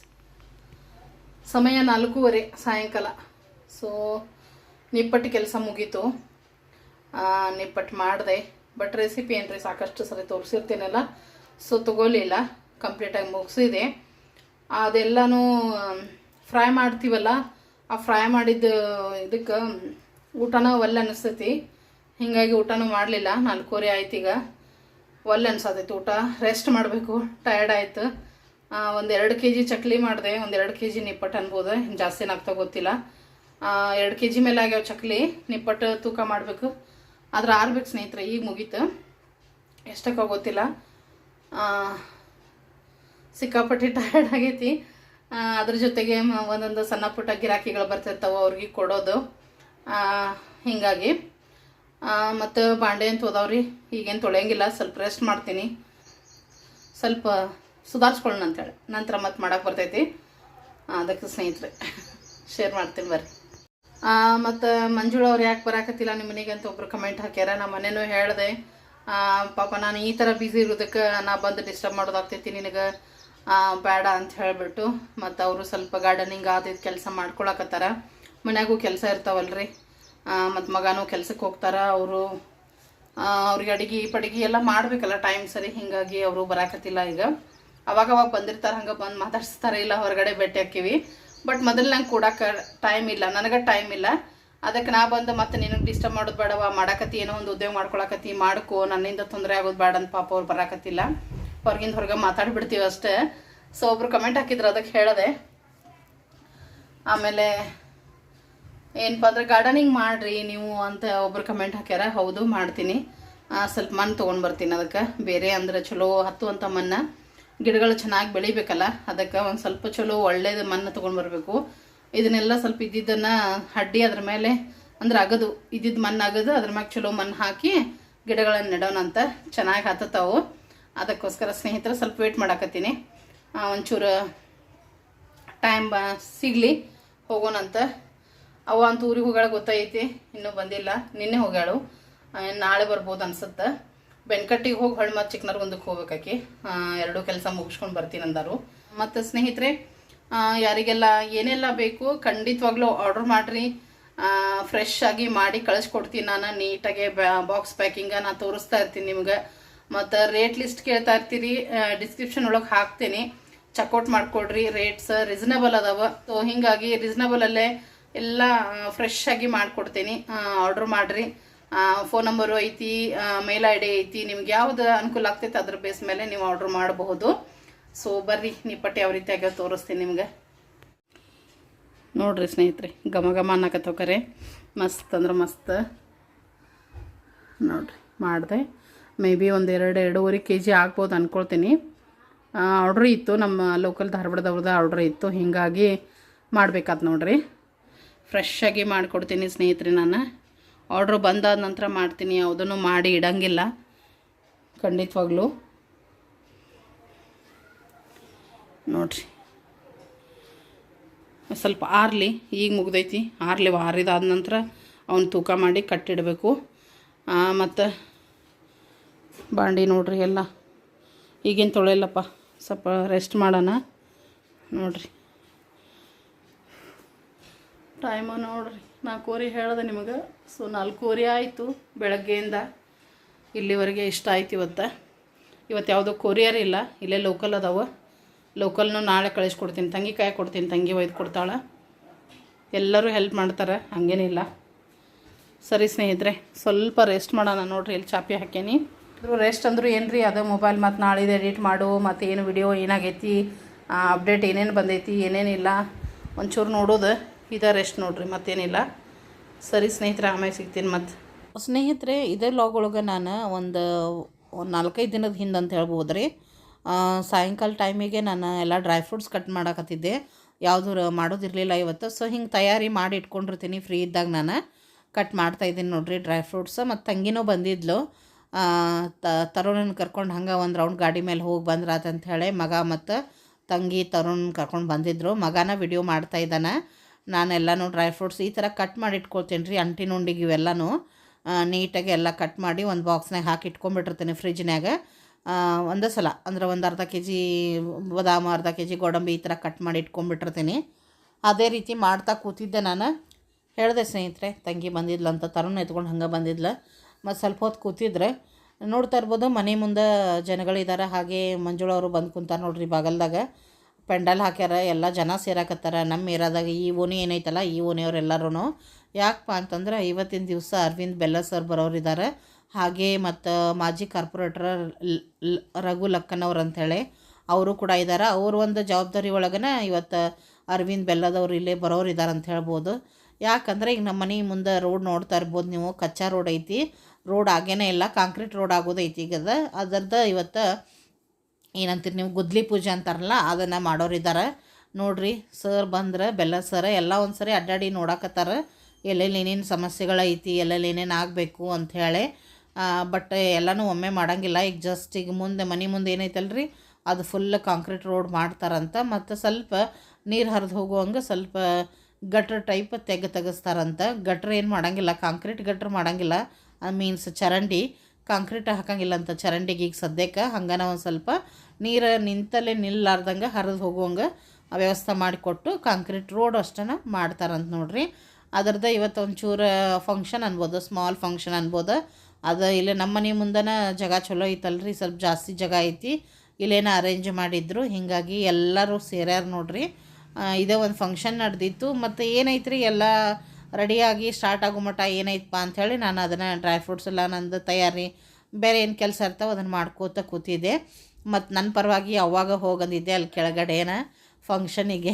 ಸಮಯ ನಾಲ್ಕೂವರೆ ಸಾಯಂಕಾಲ. ಸೊ ನಿಪ್ಪಟ್ಟು ಕೆಲಸ ಮುಗೀತು. ನಿಪ್ಪಟ್ಟು ಮಾಡಿದೆ. ಬಟ್ ರೆಸಿಪಿ ಏನ್ರಿ? ಸಾಕಷ್ಟು ಸರಿ ತೋರಿಸಿರ್ತೀನಲ್ಲ. ಸೊ ತಗೋಲಿಲ್ಲ ಕಂಪ್ಲೀಟಾಗಿ ಮುಗಿಸಿದೆ. ಅದೆಲ್ಲನೂ ಫ್ರೈ ಮಾಡ್ತೀವಲ್ಲ? ಆ ಫ್ರೈ ಮಾಡಿದ ಇದಕ್ಕೆ, ಊಟನ ಒಲ್ಲೆ ಅನಿಸ್ತೈತಿ. ಹೀಗಾಗಿ ಊಟನೂ ಮಾಡಲಿಲ್ಲ. ನಾಲ್ಕೂವರೆ ಆಯ್ತು ಈಗ ಒಲ್ಲೆ ಅನ್ಸತೈತಿ ಊಟ. ರೆಸ್ಟ್ ಮಾಡಬೇಕು. ಟಯರ್ಡ್ ಆಯ್ತು. ಒಂದು ಎರಡು ಕೆ ಜಿ ಚಕ್ಲಿ ಮಾಡಿದೆ, ಒಂದು ಎರಡು ಕೆ ಜಿ ನಿಪ್ಪಟ್ಟು ಅನ್ಬೋದು, ಜಾಸ್ತಿ ಏನಾಗ್ತಾ ಗೊತ್ತಿಲ್ಲ. ಎರಡು ಕೆ ಜಿ ಮೇಲೆ ಆಗ್ಯಾವ ಚಕ್ಲಿ ನಿಪ್ಪಟ್ಟು ತೂಕ ಮಾಡಬೇಕು. ಆದ್ರೆ ಆರ್ಬೇಕು ಸ್ನೇಹಿತರೆ, ಈಗ ಮುಗೀತು. ಎಷ್ಟಕ್ಕೆ ಗೊತ್ತಿಲ್ಲ. ಸಿಕ್ಕಾಪಟ್ಟೆ ಟಯರ್ಡ್ ಆಗೈತಿ. ಅದ್ರ ಜೊತೆಗೆ ಒಂದೊಂದು ಸಣ್ಣ ಪುಟ್ಟ ಗಿರಾಕಿಗಳು ಬರ್ತಿರ್ತಾವೆ, ಅವ್ರಿಗೆ ಕೊಡೋದು. ಹೀಗಾಗಿ. ಮತ್ತು ಬಾಂಡೆ ಅಂತ ಹೋದವ್ರಿ ಈಗೇನು ತೊಳೆಯಂಗಿಲ್ಲ, ಸ್ವಲ್ಪ ರೆಸ್ಟ್ ಮಾಡ್ತೀನಿ. ಸ್ವಲ್ಪ ಸುಧಾರಿಸ್ಕೊಳ್ಳೋಣ ಅಂತೇಳಿ. ನಂತರ ಮತ್ತೆ ಮಾಡೋಕೆ ಬರ್ತೈತಿ. ಅದಕ್ಕೆ ಸ್ನೇಹಿತರೆ ಶೇರ್ ಮಾಡ್ತೀನಿ ಬರ್ರಿ. ಮತ್ತು ಮಂಜುಳ ಅವ್ರು ಯಾಕೆ ಬರಾಕತ್ತಿಲ್ಲ ನಿಮ್ಮ ಮನೆಗೆ ಅಂತ ಒಬ್ರು ಕಮೆಂಟ್ ಹಾಕ್ಯಾರ. ನಮ್ಮ ಮನೇನೂ ಹೇಳಿದೆ ಪಾಪ ನಾನು ಈ ಥರ ಬ್ಯುಸಿ ಇರೋದಕ್ಕೆ ನಾ ಬಂದು ಡಿಸ್ಟರ್ಬ್ ಮಾಡೋದಾಗ್ತೈತಿ ನಿನಗೆ. ಬೇಡ ಅಂತ ಹೇಳಿಬಿಟ್ಟು ಮತ್ತು ಅವರು ಸ್ವಲ್ಪ ಗಾರ್ಡನಿಂಗ್ ಅದು ಇದು ಕೆಲಸ ಮಾಡ್ಕೊಳಕತ್ತಾರ. ಮನ್ಯಾಗೂ ಕೆಲಸ ಇರ್ತಾವಲ್ರಿ. ಮತ್ತು ಮಗನೂ ಕೆಲ್ಸಕ್ಕೆ ಹೋಗ್ತಾರ. ಅವರು ಅವ್ರಿಗೆ ಅಡಿಗೆ ಪಡಿಗೆ ಎಲ್ಲ ಮಾಡಬೇಕಲ್ಲ ಟೈಮ್ ಸರಿ. ಹೀಗಾಗಿ ಅವರು ಬರಾಕತ್ತಿಲ್ಲ ಈಗ. ಅವಾಗ ಅವಾಗ ಬಂದಿರ್ತಾರೆ, ಹಂಗೆ ಬಂದು ಮಾತಾಡ್ಸ್ತಾರೆ, ಇಲ್ಲ ಹೊರಗಡೆ ಭೇಟಿ ಹಾಕಿವಿ. ಬಟ್ ಮೊದಲು ನಂಗೆ ಕೊಡಕ್ಕೆ ಟೈಮ್ ಇಲ್ಲ, ನನಗೆ ಟೈಮ್ ಇಲ್ಲ. ಅದಕ್ಕೆ ನಾ ಬಂದು ಮತ್ತೆ ನಿನಗೆ ಡಿಸ್ಟರ್ಬ್ ಮಾಡೋದು ಬೇಡವ, ಮಾಡಕತ್ತಿ, ಏನೋ ಒಂದು ಉದ್ಯೋಗ ಮಾಡ್ಕೊಳಕತ್ತಿ, ಮಾಡ್ಕೋ, ನನ್ನಿಂದ ತೊಂದರೆ ಆಗೋದು ಬೇಡ ಅಂತ ಪಾಪ ಅವ್ರು ಬರಾಕತ್ತಿಲ್ಲ. ಹೊರಗಿಂದ ಹೊರಗೆ ಮಾತಾಡ್ಬಿಡ್ತೀವಿ ಅಷ್ಟೇ. ಸೊ ಒಬ್ರು ಕಮೆಂಟ್ ಹಾಕಿದ್ರು ಅದಕ್ಕೆ ಹೇಳಿದೆ. ಆಮೇಲೆ ಏನಪ್ಪ ಅಂದ್ರೆ ಗಾರ್ಡನಿಂಗ್ ಮಾಡ್ರಿ ನೀವು ಅಂತ ಒಬ್ರು ಕಮೆಂಟ್ ಹಾಕ್ಯಾರ. ಹೌದು, ಮಾಡ್ತೀನಿ. ಸ್ವಲ್ಪ ಮಣ್ಣು ತೊಗೊಂಡು ಬರ್ತೀನಿ ಅದಕ್ಕೆ. ಬೇರೆ ಅಂದ್ರೆ ಚಲೋ ಹತ್ತು ಅಂತ ಮಣ್ಣು. ಗಿಡಗಳು ಚೆನ್ನಾಗಿ ಬೆಳಿಬೇಕಲ್ಲ, ಅದಕ್ಕೆ ಒಂದು ಸ್ವಲ್ಪ ಚಲೋ ಒಳ್ಳೇದು ಮಣ್ಣು ತೊಗೊಂಡು ಬರಬೇಕು. ಇದನ್ನೆಲ್ಲ ಸ್ವಲ್ಪ ಇದ್ದಿದ್ದನ್ನು ಅಡ್ಡಿ ಅದ್ರ ಮೇಲೆ, ಅಂದ್ರೆ ಅಗದು ಇದ್ದಿದ್ದು ಮಣ್ಣು ಅಗದು, ಅದ್ರ ಮ್ಯಾಗ ಚಲೋ ಮಣ್ಣು ಹಾಕಿ ಗಿಡಗಳನ್ನು ನೆಡೋಣ ಅಂತ ಚೆನ್ನಾಗಿ ಹತ್ತತಾವು ಅದಕ್ಕೋಸ್ಕರ ಸ್ನೇಹಿತರೆ ಸ್ವಲ್ಪ ವೇಟ್ ಮಾಡಾಕತ್ತೀನಿ. ಒಂಚೂರು ಟೈಮ್ ಬ ಸಿಗಲಿ ಹೋಗೋಣಂತ ಅವ ಅಂತ ಊರಿಗೆ ಹೋಗ್ಯಾಳ ಗೊತ್ತೈತಿ, ಇನ್ನೂ ಬಂದಿಲ್ಲ, ನಿನ್ನೆ ಹೋಗ್ಯಾಳು. ನಾಳೆ ಬರ್ಬೋದು ಅನ್ಸುತ್ತೆ. ಬೆನ್ಕಟ್ಟಿಗೆ ಹೋಗಿ ಹೊಳ್ಳಿ ಮತ್ತು ಚಿಕ್ಕನರ್ಗೊಂದಕ್ಕೆ ಹೋಗ್ಬೇಕಾಕಿ ಎರಡೂ ಕೆಲಸ ಮುಗಿಸ್ಕೊಂಡು ಬರ್ತೀನಿ ಅಂದರು. ಮತ್ತು ಸ್ನೇಹಿತರೆ ಯಾರಿಗೆಲ್ಲ ಏನೆಲ್ಲ ಬೇಕು ಖಂಡಿತವಾಗ್ಲೂ ಆರ್ಡ್ರ್ ಮಾಡಿರಿ. ಫ್ರೆಶ್ ಆಗಿ ಮಾಡಿ ಕಳಿಸ್ಕೊಡ್ತೀನಿ ನಾನು, ನೀಟಾಗಿ ಬಾಕ್ಸ್ ಪ್ಯಾಕಿಂಗ ನಾನು ತೋರಿಸ್ತಾ ಇರ್ತೀನಿ ನಿಮ್ಗೆ. ಮತ್ತು ರೇಟ್ ಲಿಸ್ಟ್ ಕೇಳ್ತಾ ಇರ್ತೀರಿ ಡಿಸ್ಕ್ರಿಪ್ಷನ್ ಒಳಗೆ ಹಾಕ್ತೀನಿ. ಚೆಕ್ಔಟ್ ಮಾಡಿಕೊಡ್ರಿ ರೇಟ್ಸ್ ರೀಸನಬಲ್ ಅದಾವ. ಸೊ ಹಿಂಗಾಗಿ ರೀಸನಬಲಲ್ಲೇ ಎಲ್ಲ ಫ್ರೆಶ್ ಆಗಿ ಮಾಡಿಕೊಡ್ತೀನಿ. ಆರ್ಡ್ರ್ ಮಾಡಿರಿ. ಫೋನ್ ನಂಬರು ಐತಿ ಮೇಲ್ ಐ ಡಿ ಐತಿ, ನಿಮ್ಗೆ ಯಾವ್ದು ಅನುಕೂಲ ಆಗ್ತೈತೆ ಅದ್ರ ಬೇಸ್ ಮೇಲೆ ನೀವು ಆರ್ಡ್ರ್ ಮಾಡಬಹುದು. ಸೊ ಬರ್ರಿ ನಿಪ್ಪಟ್ಟು ಯಾವ ರೀತಿ ಆಗ್ಯಾವ ತೋರಿಸ್ತೀನಿ ನಿಮ್ಗೆ. ನೋಡ್ರಿ ಸ್ನೇಹಿತರೆ, ಘಮ ಘಮ ಅನ್ನಕತ್ತೋಕರೆ ಮಸ್ತ್ ಅಂದ್ರೆ ಮಸ್ತ್. ನೋಡ್ರಿ, ಮಾಡಿದೆ. ಮೇ ಬಿ ಒಂದು ಎರಡು, ಎರಡೂವರೆ ಕೆ ಜಿ ಆಗ್ಬೋದು ಅಂದ್ಕೊಳ್ತೀನಿ ಆರ್ಡ್ರ್ ಇತ್ತು, ನಮ್ಮ ಲೋಕಲ್ ಧಾರವಾಡದವ್ರದ್ದು ಆರ್ಡ್ರ್ ಇತ್ತು, ಹೀಗಾಗಿ ಮಾಡ್ಬೇಕಾದ್ ನೋಡ್ರಿ. ಫ್ರೆಶ್ ಆಗಿ ಮಾಡಿಕೊಡ್ತೀನಿ ಸ್ನೇಹಿತರೆ ನಾನು. ಆರ್ಡ್ರ್ ಬಂದಾದ ನಂತರ ಮಾಡ್ತೀನಿ, ಯಾವುದನ್ನು ಮಾಡಿ ಇಡಂಗಿಲ್ಲ. ಖಂಡಿತವಾಗ್ಲೂ. ನೋಡ್ರಿ. ಸ್ವಲ್ಪ ಆರಲಿ, ಈಗ ಮುಗ್ದೈತಿ. ಆರ್ಲಿ ಆರಿದಾದ ನಂತರ ಅವ್ನು ತೂಕ ಮಾಡಿ ಕಟ್ಟಿಡಬೇಕು. ಮತ್ತು ಬಾಂಡಿ ನೋಡ್ರಿ ಎಲ್ಲ. ಈಗೇನು ತೊಳೆಯಲ್ಲಪ್ಪ? ಸ್ವಲ್ಪ ರೆಸ್ಟ್ ಮಾಡೋಣ. ನೋಡ್ರಿ. ಟೈಮ ನೋಡ್ರಿ. ನಾಲ್ಕೂವರೆ ಹೇಳ್ದೆ ನಿಮಗೆ. ಸೊ ನಾಲ್ಕೂವರೆ ಆಯಿತು ಬೆಳಗ್ಗೆಯಿಂದ. ಇಲ್ಲಿವರೆಗೆ ಇಷ್ಟ ಆಯ್ತು ಇವತ್ತು. ಇವತ್ತು ಯಾವುದೋ ಕೊರಿಯರ್ ಇಲ್ಲ, ಇಲ್ಲೇ ಲೋಕಲ್ ಅದಾವ. ಲೋಕಲ್ನು ನಾಳೆ ಕಳಿಸ್ಕೊಡ್ತೀನಿ ತಂಗಿ ಕಾಯಿ ಕೊಡ್ತೀನಿ, ತಂಗಿ ಒಯ್ದು ಕೊಡ್ತಾಳೆ. ಎಲ್ಲರೂ ಹೆಲ್ಪ್ ಮಾಡ್ತಾರೆ ಹಂಗೇನಿಲ್ಲ ಸರಿ ಸ್ನೇಹಿತರೆ, ಸ್ವಲ್ಪ ರೆಸ್ಟ್ ಮಾಡೋಣ ನೋಡ್ರಿ ಇಲ್ಲಿ ಚಾಪಿ ಹಾಕೇನಿ ರೆಸ್ಟ್ ಅಂದರೂ ಏನು ರೀ ಅದೇ ಮೊಬೈಲ್ ಮತ್ತು ನಾಳಿದ್ದು ಎಡಿಟ್ ಮಾಡು, ಮತ್ತು ಏನು ವಿಡಿಯೋ ಏನಾಗೈತಿ ಅಪ್ಡೇಟ್ ಏನೇನು ಬಂದೈತಿ ಏನೇನಿಲ್ಲ ಒಂಚೂರು ನೋಡೋದು. ಇದೇ ರೆಸ್ಟ್ ನೋಡ್ರಿ, ಮತ್ತೇನಿಲ್ಲ. ಸರಿ ಸ್ನೇಹಿತರೆ, ಆಮೇಲೆ ಸಿಗ್ತೀನಿ ಮತ್ತು ಸ್ನೇಹಿತರೆ, ಇದೇ ಲಾಗ್ ಒಳಗೆ ನಾನು ಒಂದು ನಾಲ್ಕೈದು ದಿನದ ಹಿಂದೆ ಅಂತ ಹೇಳ್ಬೋದು ರೀ ಸಾಯಂಕಾಲ ಟೈಮಿಗೆ ನಾನು ಎಲ್ಲ ಡ್ರೈ ಫ್ರೂಟ್ಸ್ ಕಟ್ ಮಾಡಕತ್ತಿದ್ದೆ. ಯಾವುದು ಮಾಡೋದಿರಲಿಲ್ಲ ಇವತ್ತು. ಸೊ ಹಿಂಗೆ ತಯಾರಿ ಮಾಡಿ ಇಟ್ಕೊಂಡಿರ್ತೀನಿ ಫ್ರೀ ಇದ್ದಾಗ ನಾನು. ಕಟ್ ಮಾಡ್ತಾ ಇದ್ದೀನಿ ನೋಡ್ರಿ ಡ್ರೈ ಫ್ರೂಟ್ಸ್ ಮತ್ತು ತಂಗಿನೂ ಬಂದಿದ್ಲು. ತರುಣನ ಕರ್ಕೊಂಡು ಹಂಗೆ ಒಂದು ರೌಂಡ್ ಗಾಡಿ ಮೇಲೆ ಹೋಗಿ ಬಂದ್ರಾತಂತ ಹೇಳಿ ಮಗ ಮತ್ತು ತಂಗಿ ತರುಣ್ ಕರ್ಕೊಂಡು ಬಂದಿದ್ದರು ಮಗನ ವಿಡಿಯೋ ಮಾಡ್ತಾ ಇದ್ದಾನೆ. ನಾನೆಲ್ಲನೂ ಡ್ರೈ ಫ್ರೂಟ್ಸ್ ಈ ಥರ ಕಟ್ ಮಾಡಿ ಇಟ್ಕೊಳ್ತೀನಿ ರೀ ಅಂಟಿನ ಉಂಡಿಗೆ ಇವೆಲ್ಲನೂ ನೀಟಾಗಿ ಎಲ್ಲ ಕಟ್ ಮಾಡಿ ಒಂದು ಬಾಕ್ಸ್ನಾಗ ಹಾಕಿ ಇಟ್ಕೊಂಡ್ಬಿಟ್ಟಿರ್ತೀನಿ ಫ್ರಿಜ್ನಾಗ ಒಂದೇ ಸಲ, ಅಂದ್ರೆ ಒಂದು ಅರ್ಧ ಕೆ ಜಿ ಬಾದಾಮು, ಅರ್ಧ ಕೆ ಜಿ ಗೋಡಂಬಿ ಈ ಥರ ಕಟ್ ಮಾಡಿ ಇಟ್ಕೊಂಡ್ಬಿಟ್ಟಿರ್ತೀನಿ ಅದೇ ರೀತಿ ಮಾಡ್ತಾ ಕೂತಿದ್ದೆ ನಾನು. ಹೇಳಿದೆ ಸ್ನೇಹಿತರೆ, ತಂಗಿ ಬಂದಿದ್ಲು ಅಂತ ತರುಣ ಎತ್ಕೊಂಡು ಹಂಗೆ ಬಂದಿದ್ಲು. ಮತ್ತು ಸ್ವಲ್ಪ ಹೊತ್ತು ಕೂತಿದ್ರೆ. ನೋಡ್ತಾ ಇರ್ಬೋದು ಮನೆ ಮುಂದೆ ಜನಗಳಿದ್ದಾರೆ ಹಾಗೆ ಮಂಜುಳವರು ಬಂದು ಕುಂತಾರೆ ನೋಡ್ರಿ ಬಾಗಲ್ದಾಗ. ಪೆಂಡಲ್ ಹಾಕ್ಯಾರ, ಎಲ್ಲ ಜನ ಸೇರಾಕತ್ತಾರ ನಮ್ಮ ಏರಿಯಾದಾಗ ಈ ಓಣಿ ಏನೈತಲ್ಲ, ಈ ಓಣಿಯವ್ರು ಎಲ್ಲರೂ ಯಾಕಪ್ಪ ಅಂತಂದ್ರೆ ಇವತ್ತಿನ ದಿವಸ ಅರವಿಂದ್ ಬೆಲ್ಲ ಸರ್ ಬರೋರಿದ್ದಾರೆ ಹಾಗೆ ಮತ್ತು ಮಾಜಿ ಕಾರ್ಪೊರೇಟರ್ ರಘು ಲಕ್ಕನವ್ರು ಅಂಥೇಳಿ ಅವರು ಕೂಡ ಇದ್ದಾರೆ ಅವ್ರ ಒಂದು ಜವಾಬ್ದಾರಿ ಒಳಗನ ಇವತ್ತು ಅರವಿಂದ್ ಬೆಲ್ಲದವ್ರು ಇಲ್ಲೇ ಬರೋರು ಇದ್ದಾರೆ ಅಂತ ಹೇಳ್ಬೋದು. ಯಾಕಂದರೆ ಈಗ ನಮ್ಮ ಮನೆ ಮುಂದೆ ರೋಡ್ ನೋಡ್ತಾ ಇರ್ಬೋದು ನೀವು, ಕಚ್ಚಾ ರೋಡ್ ಐತಿ. ರೋಡ್ ಆಗೇನೇ ಇಲ್ಲ, ಕಾಂಕ್ರೀಟ್ ರೋಡ್ ಆಗೋದೈತಿ ಈಗ ಅದ ಅದರ್ದ ಇವತ್ತು ಏನಂತೀರಿ ನೀವು ಗುದ್ಲಿ ಪೂಜೆ ಅಂತಾರಲ್ಲ, ಅದನ್ನು ಮಾಡೋರಿದ್ದಾರೆ ನೋಡ್ರಿ, ಸರ್ ಬಂದ್ರೆ, ಬೆಲ್ಲ ಸರ್, ಎಲ್ಲ ಒಂದು ಸರಿ ಅಡ್ಡಾಡಿ ನೋಡಕತ್ತಾರ. ಎಲ್ಲೆಲ್ಲಿ ಏನೇನು ಸಮಸ್ಯೆಗಳೈತಿ ಎಲ್ಲೆಲ್ಲಿ ಏನೇನು ಆಗಬೇಕು ಅಂಥೇಳಿ ಬಟ್ ಎಲ್ಲನೂ ಒಮ್ಮೆ ಮಾಡೋಂಗಿಲ್ಲ. ಈಗ ಜಸ್ಟ್ ಈಗ ಮುಂದೆ, ಮನೆ ಮುಂದೆ ಏನೈತಲ್ರಿ, ಅದು ಫುಲ್ ಕಾಂಕ್ರೀಟ್ ರೋಡ್ ಮಾಡ್ತಾರಂತ. ಮತ್ತು ಸ್ವಲ್ಪ ನೀರು ಹರಿದು ಹೋಗುವಂಗೆ ಸ್ವಲ್ಪ ಗಟ್ರ ಟೈಪ್ ತೆಗೆ ತೆಗೆಸ್ತಾರಂತ. ಗಟ್ರ ಏನು ಮಾಡೋಂಗಿಲ್ಲ ಕಾಂಕ್ರೀಟ್ ಗಟ್ರ್ ಮಾಡೋಂಗಿಲ್ಲ. ಮೀನ್ಸ್ ಚರಂಡಿ. ಕಾಂಕ್ರೀಟ್ ಹಾಕಂಗಿಲ್ಲ ಅಂತ ಚರಂಡಿಗೆ ಈಗ ಸದ್ಯಕ್ಕೆ. ಹಂಗನ ಒಂದು ಸ್ವಲ್ಪ ನೀರು ನಿಂತಲ್ಲೇ ನಿಲ್ಲಾರ್ದಂಗೆ ಹರಿದು ಹೋಗುವಂಗೆ ವ್ಯವಸ್ಥೆ ಮಾಡಿಕೊಟ್ಟು ಕಾಂಕ್ರೀಟ್ ರೋಡ್ ಅಷ್ಟನ ಮಾಡ್ತಾರಂತ ನೋಡ್ರಿ. ಅದ್ರದ್ದು ಇವತ್ತು ಒಂಚೂರು ಫಂಕ್ಷನ್ ಅನ್ಬೋದು ಸ್ಮಾಲ್ ಫಂಕ್ಷನ್ ಅನ್ಬೋದು. ಅದು ಇಲ್ಲೇ ನಮ್ಮ ಮನೆ ಮುಂದನ ಜಾಗ ಚಲೋ ಐತಲ್ರಿ, ಸ್ವಲ್ಪ ಜಾಸ್ತಿ ಜಾಗ ಐತಿ. ಇಲ್ಲೇನ ಅರೇಂಜ್ ಮಾಡಿದ್ರು, ಹೀಗಾಗಿ ಎಲ್ಲರೂ ಸೇರ್ಯಾರು ನೋಡ್ರಿ. ಇದೇ ಒಂದು ಫಂಕ್ಷನ್ ನಡೆದಿತ್ತು. ಮತ್ತು ಏನೈತ್ರಿ ಎಲ್ಲ ರೆಡಿಯಾಗಿ ಸ್ಟಾರ್ಟ್ ಆಗೋ ಮಟ್ಟ ಏನೈತಪ್ಪ ಅಂಥೇಳಿ ನಾನು ಅದನ್ನು ಡ್ರೈ ಫ್ರೂಟ್ಸ್ ಎಲ್ಲ ನಂದು ತಯಾರಿ ಬೇರೆ ಏನು ಕೆಲಸ ಇರ್ತಾವೆ ಅದನ್ನು ಮಾಡ್ಕೋತ ಕೂತಿದ್ದೆ. ಮತ್ತು ನನ್ನ ಪರವಾಗಿ ಅವಾಗ ಹೋಗಂದಿದ್ದೆ ಅಲ್ಲಿ ಕೆಳಗಡೆನ ಫಂಕ್ಷನಿಗೆ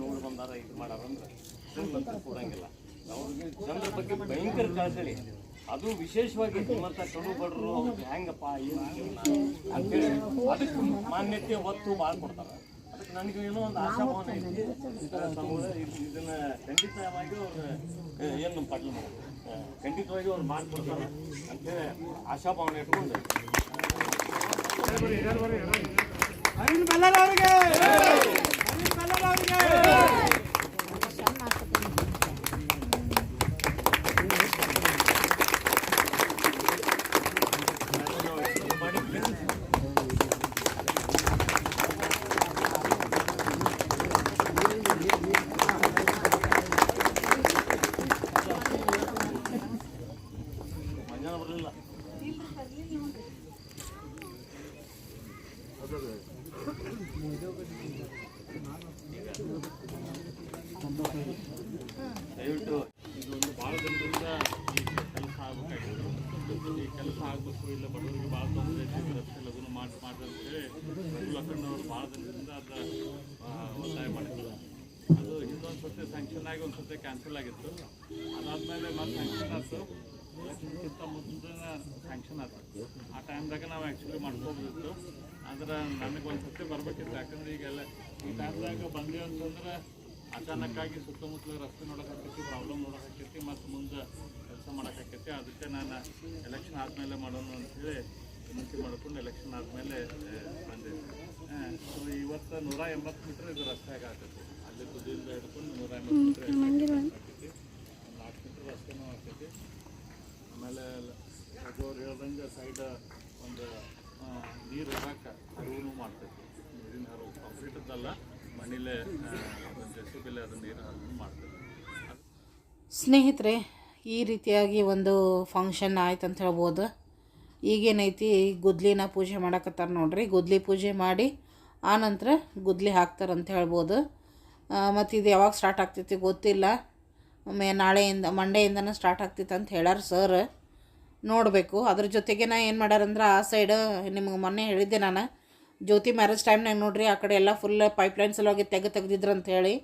ನೋಡಿ ಬಂದಾರ ಇದು ಮಾಡಾರಂದ್ರೆ ಶ್ರೀಮಂತರು ಕೊಡಂಗಿಲ್ಲ ಅವ್ರಿಗೆ ಜನರ ಬಗ್ಗೆ ಭಯಂಕರ ಅದು ವಿಶೇಷವಾಗಿ ಮತ್ತೆ ಕಡು ಬಡ್ರು ಹೆಂಗಪ್ಪ ಏನು ಅಂತೇಳಿ ಅದಕ್ಕೆ ಮಾನ್ಯತೆ ಒತ್ತು ಭಾಳ ಕೊಡ್ತಾರೆ ಅದಕ್ಕೆ ನನಗೆ ಏನೋ ಒಂದು ಆಶಾಭಾವನೆ ಐತಿ ಇದನ್ನ ಖಂಡಿತವಾಗಿ ಅವ್ರು ಏನು ಪಾಟೀಲ್ ಖಂಡಿತವಾಗಿ ಅವ್ರು ಮಾಡಿಕೊಡ್ತಾರೆ ಅಂತೇಳಿ ಆಶಾಭಾವನೆ ಇಟ್ಕೊಂಡು ಬರಲಿಲ್ಲ ದಯವಿಟ್ಟು ಇದೊಂದು ಭಾಳ ದಿನದಿಂದ ಈ ಕೆಲಸ ಆಗಬೇಕಾಗಿತ್ತು ಈ ಕೆಲಸ ಆಗಬೇಕು ಇಲ್ಲ ಬಡವರಿಗೆ ಭಾಳ ತೊಂದರೆ ಐತಿ ರಸ್ತೆ ಲಘು ಮಾಡಿ ಮಾಡಿ ಅಂತೇಳಿ ಲಕ್ಕಣ್ಣವರು ಭಾಳ ದಿನದಿಂದ ಅದು ಆ, ಒತ್ತಾಯ ಮಾಡಿದ್ರು ಅದು ಇನ್ನೊಂದು ಸತಿ ಸ್ಯಾಂಕ್ಷನ್ ಆಗಿ ಒಂದು ಸತಿ ಕ್ಯಾನ್ಸಲ್ ಆಗಿತ್ತು ಅದಾದಮೇಲೆ ಮತ್ತೆ ಸ್ಯಾಂಕ್ಷನ್ ಆಯ್ತು ಎಲೆಕ್ಷನ್ಗಿಂತ ಮುಂದಿನ ಸ್ಯಾಂಕ್ಷನ್ ಆಯ್ತು ಆ ಟೈಮ್ದಾಗ ನಾವು ಆ್ಯಕ್ಚುಲಿ ಮಾಡ್ಕೋಬೇಕಿತ್ತು ಆದ್ರೆ ನನಗೆ ಒಂದು ಸತಿ ಬರ್ಬೇಕಿತ್ತು ಯಾಕಂದ್ರೆ ಈಗೆಲ್ಲ ಈ ಟೈಮ್ದಾಗ ಬಂದ್ವಿ ಅಂತಂದ್ರೆ ಅಚಾನಕ್ಕಾಗಿ ಸುತ್ತಮುತ್ತಲ ರಸ್ತೆ ನೋಡೋಕ್ಕಾಕೈತಿ ಪ್ರಾಬ್ಲಮ್ ನೋಡೋಕ್ಕಾಕೈತಿ ಮತ್ತು ಮುಂದೆ ಕೆಲಸ ಮಾಡೋಕ್ಕಾಕೈತಿ ಅದಕ್ಕೆ ನಾನು ಎಲೆಕ್ಷನ್ ಆದಮೇಲೆ ಮಾಡೋಣ ಅಂತೇಳಿ ವಿನಂತಿ ಮಾಡ್ಕೊಂಡು ಎಲೆಕ್ಷನ್ ಆದಮೇಲೆ ಬಂದೆ. ಸೊ ಇವತ್ತು ನೂರ ಎಂಬತ್ತು ಮೀಟ್ರ್ ಇದು ರಸ್ತೆ ಆಗ್ತೈತಿ. ಅಲ್ಲಿ ತುದಿಯಿಂದ ಹಿಡ್ಕೊಂಡು ನೂರ ಎಂಬತ್ತು ಮೀಟ್ರ್ ಆಗ್ತೈತಿ. ಒಂದು ನಾಲ್ಕು ಮೀಟ್ರ್ ರಸ್ತೆನೂ ಆಗ್ತೈತಿ. ಆಮೇಲೆ ಅವ್ರು ಹೇಳ್ದಂಗೆ ಸೈಡ್ ಒಂದು ನೀರು ಇರೋಕೆ ಹರಿವು ಮಾಡ್ತೈತಿ. ನೀರಿನ ಹರಿವು ಕಾಂಕ್ರೀಟದ್ದಲ್ಲ ಸ್ನೇಹಿತರೆ, ಈ ರೀತಿಯಾಗಿ ಒಂದು ಫಂಕ್ಷನ್ ಆಯ್ತು ಅಂತ ಹೇಳ್ಬೋದು. ಈಗೇನೈತಿ, ಗುದ್ಲಿನ ಪೂಜೆ ಮಾಡಕತ್ತಾರ ನೋಡ್ರಿ. ಗುದ್ಲಿ ಪೂಜೆ ಮಾಡಿ, ಆನಂತರ ಗುದ್ಲಿ ಹಾಕ್ತಾರೆ ಅಂತ ಹೇಳ್ಬೋದು. ಮತ್ತು ಇದು ಯಾವಾಗ ಸ್ಟಾರ್ಟ್ ಆಗ್ತೈತಿ ಗೊತ್ತಿಲ್ಲ. ಮೇ ನಾಳೆಯಿಂದ, ಮಂಡೆಯಿಂದನೂ ಸ್ಟಾರ್ಟ್ ಆಗ್ತಿತ್ತು ಅಂತ ಹೇಳಾರ ಸರ್ ನೋಡಬೇಕು. ಅದ್ರ ಜೊತೆಗೆ ನಾ ಏನು ಮಾಡ್ಯಾರಂದ್ರೆ ಆ ಸೈಡ್ ನಿಮಗೆ ಮೊನ್ನೆ ಹೇಳಿದ್ದೆ ನಾನು. ಜ್ಯೋತಿ ಮ್ಯಾರೇಜ್ ಟೈಮ್ನಾಗ ನೋಡ್ರಿ, ಆ ಕಡೆ ಎಲ್ಲ ಫುಲ್ ಪೈಪ್ಲೈನ್ ಸಲುವಾಗಿ ತೆಗೆ ತೆಗೆದಿದ್ರು ಅಂತ ಹೇಳಿ,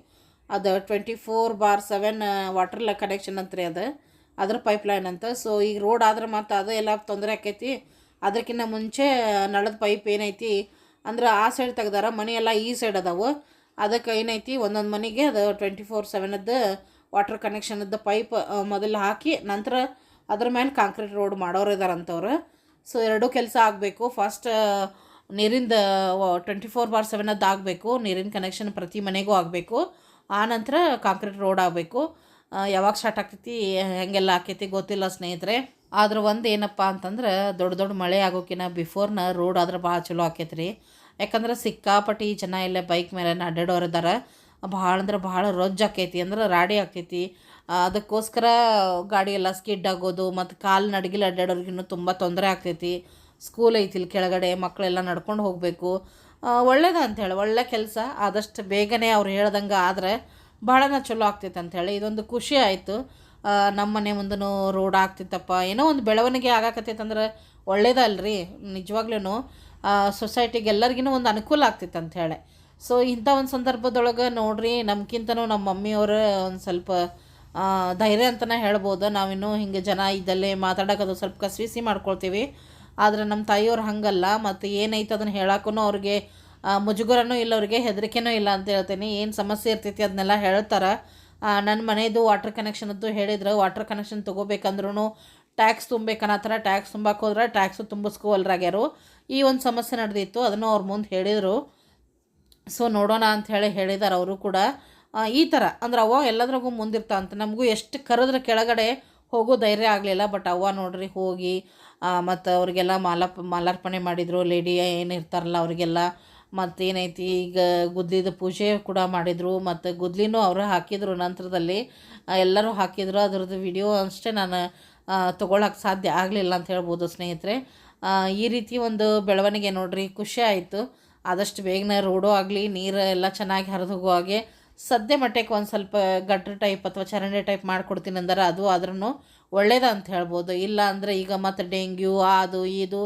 ಅದು twenty four bar seven water connection ಅಂತ್ರಿ ಅದು, ಅದ್ರ ಪೈಪ್ಲೈನ್ ಅಂತ. ಸೊ ಈಗ ರೋಡ್ ಆದ್ರೆ ಮತ್ತು ಅದು ಎಲ್ಲ ತೊಂದರೆ ಆಕೈತಿ. ಅದಕ್ಕಿಂತ ಮುಂಚೆ ನಳದ ಪೈಪ್ ಏನೈತಿ, ಅಂದ್ರೆ ಆ ಸೈಡ್ ತೆಗ್ದಾರ, ಮನೆ ಎಲ್ಲ ಈ ಸೈಡ್ ಅದಾವು. ಅದಕ್ಕೆ ಏನೈತಿ, ಒಂದೊಂದು ಮನೆಗೆ ಅದು ಟ್ವೆಂಟಿ ಫೋರ್ ಸೆವೆನದ್ದು ವಾಟರ್ ಕನೆಕ್ಷನದ್ದು ಪೈಪ್ ಮೊದಲು ಹಾಕಿ, ನಂತರ ಅದ್ರ ಮೇಲೆ ಕಾಂಕ್ರೀಟ್ ರೋಡ್ ಮಾಡೋರು ಇದಾರಂತವ್ರು. ಸೊ ಎರಡೂ ಕೆಲಸ ಆಗಬೇಕು. ಫಸ್ಟ್ ನೀರಿಂದ ಟ್ವೆಂಟಿ ಫೋರ್ ಬಾರ್ ಸೆವೆನದ್ದು ಆಗಬೇಕು, ನೀರಿನ ಕನೆಕ್ಷನ್ ಪ್ರತಿ ಮನೆಗೂ ಆಗಬೇಕು. ಆನಂತರ ಕಾಂಕ್ರೀಟ್ ರೋಡ್ ಆಗಬೇಕು. ಯಾವಾಗ ಸ್ಟಾರ್ಟ್ ಆಗ್ತೈತಿ, ಹೆಂಗೆಲ್ಲ ಆಕೈತಿ ಗೊತ್ತಿಲ್ಲ ಸ್ನೇಹಿತರೆ. ಆದ್ರೆ ಒಂದು ಏನಪ್ಪ ಅಂತಂದ್ರೆ, ದೊಡ್ಡ ದೊಡ್ಡ ಮಳೆ ಆಗೋಕಿನ ಬಿಫೋರ್ನ ರೋಡ್ ಆದ್ರೆ ಭಾಳ ಚಲೋ ಆಕೈತೆ ರೀ. ಯಾಕಂದ್ರೆ ಸಿಕ್ಕಾಪಟ್ಟಿ ಜನ ಎಲ್ಲ ಬೈಕ್ ಮೇಲೆ ಅಡ್ಡಾಡೋರು ಇದ್ದಾರೆ ಭಾಳ ಅಂದ್ರೆ ಭಾಳ ರೊಜ್ಜು ಆಕೈತಿ, ಅಂದ್ರೆ ರಾಡಿ ಆಗ್ತೈತಿ. ಅದಕ್ಕೋಸ್ಕರ ಗಾಡಿ ಎಲ್ಲ ಸ್ಕಿಡ್ ಆಗೋದು, ಮತ್ತು ಕಾಲು ನಡಗಿಲ್ ಅಡ್ಡಾಡೋರಿಗಿನ್ನೂ ತುಂಬ ತೊಂದರೆ ಆಗ್ತೈತಿ. ಸ್ಕೂಲ್ ಐತಿ ಇಲ್ಲಿ ಕೆಳಗಡೆ, ಮಕ್ಕಳೆಲ್ಲ ನಡ್ಕೊಂಡು ಹೋಗಬೇಕು. ಒಳ್ಳೇದ ಅಂಥೇಳಿ ಒಳ್ಳೆ ಕೆಲಸ. ಆದಷ್ಟು ಬೇಗನೆ ಅವ್ರು ಹೇಳ್ದಂಗೆ ಆದರೆ ಭಾಳನ ಚಲೋ ಆಗ್ತೈತೆ ಅಂಥೇಳಿ ಇದೊಂದು ಖುಷಿ ಆಯಿತು. ನಮ್ಮ ಮನೆ ಮುಂದೂ ರೋಡ್ ಆಗ್ತಿತ್ತಪ್ಪ. ಏನೋ ಒಂದು ಬೆಳವಣಿಗೆ ಆಗಾಕತ್ತೈತೆ ಒಳ್ಳೇದಲ್ಲ ಒಳ್ಳೇದಲ್ರಿ ನಿಜವಾಗ್ಲೂ ಸೊಸೈಟಿಗೆ ಎಲ್ಲರಿಗೂ ಒಂದು ಅನುಕೂಲ ಆಗ್ತಿತ್ತು ಅಂಥೇಳಿ ಸೊ ಇಂಥ ಒಂದು ಸಂದರ್ಭದೊಳಗೆ ನೋಡ್ರಿ ನಮ್ಗಿಂತನೂ ನಮ್ಮ ಮಮ್ಮಿಯವರು ಒಂದು ಸ್ವಲ್ಪ ಧೈರ್ಯ ಅಂತಲೇ ಹೇಳ್ಬೋದು. ನಾವಿನ್ನೂ ಹಿಂಗೆ ಜನ ಇದ್ದಲ್ಲೇ ಮಾತಾಡೋಕದು ಸ್ವಲ್ಪ ಕಸ್ವಿಸಿ ಮಾಡ್ಕೊಳ್ತೀವಿ. ಆದರೆ ನಮ್ಮ ತಾಯಿಯವ್ರು ಹಂಗಲ್ಲ, ಮತ್ತು ಏನೈತೆ ಅದನ್ನು ಹೇಳೋಕ್ಕೂ ಅವ್ರಿಗೆ ಮುಜುಗರನೂ ಇಲ್ಲ, ಅವ್ರಿಗೆ ಹೆದರಿಕೆನೂ ಇಲ್ಲ ಅಂತ ಹೇಳ್ತೀನಿ. ಏನು ಸಮಸ್ಯೆ ಇರ್ತೈತಿ ಅದನ್ನೆಲ್ಲ ಹೇಳ್ತಾರೆ. ನನ್ನ ಮನೆಯದು ವಾಟ್ರ್ ಕನೆಕ್ಷನದ್ದು ಹೇಳಿದ್ರು. ವಾಟ್ರ್ ಕನೆಕ್ಷನ್ ತೊಗೋಬೇಕಂದ್ರೂ ಟ್ಯಾಕ್ಸ್ ತುಂಬಬೇಕನ್ನತ್ತರ ಟ್ಯಾಕ್ಸ್ ತುಂಬಕ್ಕೆ ಹೋದ್ರೆ ಟ್ಯಾಕ್ಸು ತುಂಬಿಸ್ಕೋವಲ್ರಾಗ್ಯಾರು. ಈ ಒಂದು ಸಮಸ್ಯೆ ನಡೆದಿತ್ತು ಅದನ್ನು ಅವ್ರ ಮುಂದೆ ಹೇಳಿದರು. ಸೊ ನೋಡೋಣ ಅಂತ ಹೇಳಿ ಹೇಳಿದಾರೆ ಅವರು ಕೂಡ. ಈ ಥರ ಅಂದ್ರೆ ಅವ್ವ ಎಲ್ಲದ್ರಾಗೂ ಮುಂದಿರ್ತಾ ಅಂತ ನಮಗೂ ಎಷ್ಟು ಕರೆದ್ರೆ ಕೆಳಗಡೆ ಹೋಗೋ ಧೈರ್ಯ ಆಗಲಿಲ್ಲ ಬಟ್ ಅವ್ವ ನೋಡ್ರಿ ಹೋಗಿ ಮತ್ತು ಅವರಿಗೆಲ್ಲ ಮಾಲಾಪ್ ಮಾಲಾರ್ಪಣೆ ಮಾಡಿದರು. ಲೇಡಿ ಏನು ಇರ್ತಾರಲ್ಲ ಅವರಿಗೆಲ್ಲ. ಮತ್ತು ಏನೈತಿ, ಈಗ ಗುದ್ದಿದ ಪೂಜೆ ಕೂಡ ಮಾಡಿದರು. ಮತ್ತು ಗುದ್ಲಿನೂ ಅವರು ಹಾಕಿದರು. ನಂತರದಲ್ಲಿ ಎಲ್ಲರೂ ಹಾಕಿದ್ರು. ಅದ್ರದ್ದು ವಿಡಿಯೋ ಅಷ್ಟೇ ನಾನು ತೊಗೊಳಕ್ಕೆ ಸಾಧ್ಯ ಆಗಲಿಲ್ಲ ಅಂತ ಹೇಳ್ಬೋದು ಸ್ನೇಹಿತರೆ. ಈ ರೀತಿ ಒಂದು ಬೆಳವಣಿಗೆ ನೋಡ್ರಿ. ಖುಷಿ ಆಯಿತು. ಆದಷ್ಟು ಬೇಗನೆ ರೋಡು ಆಗಲಿ, ನೀರು ಎಲ್ಲ ಚೆನ್ನಾಗಿ ಹರಿದು ಹೋಗೋ ಹಾಗೆ. ಸದ್ಯ ಮಟ್ಟಕ್ಕೆ ಒಂದು ಸ್ವಲ್ಪ ಗಟ್ರ ಟೈಪ್ ಅಥವಾ ಚರಂಡಿ ಟೈಪ್ ಮಾಡಿಕೊಡ್ತೀನಿ ಅಂದ್ರೆ. ಅದು ಆದ್ರೂ ಒಳ್ಳೇದ ಅಂತ ಹೇಳ್ಬೋದು. ಇಲ್ಲ ಅಂದರೆ ಈಗ ಮತ್ತು ಡೆಂಗ್ಯೂ ಅದು ಇದು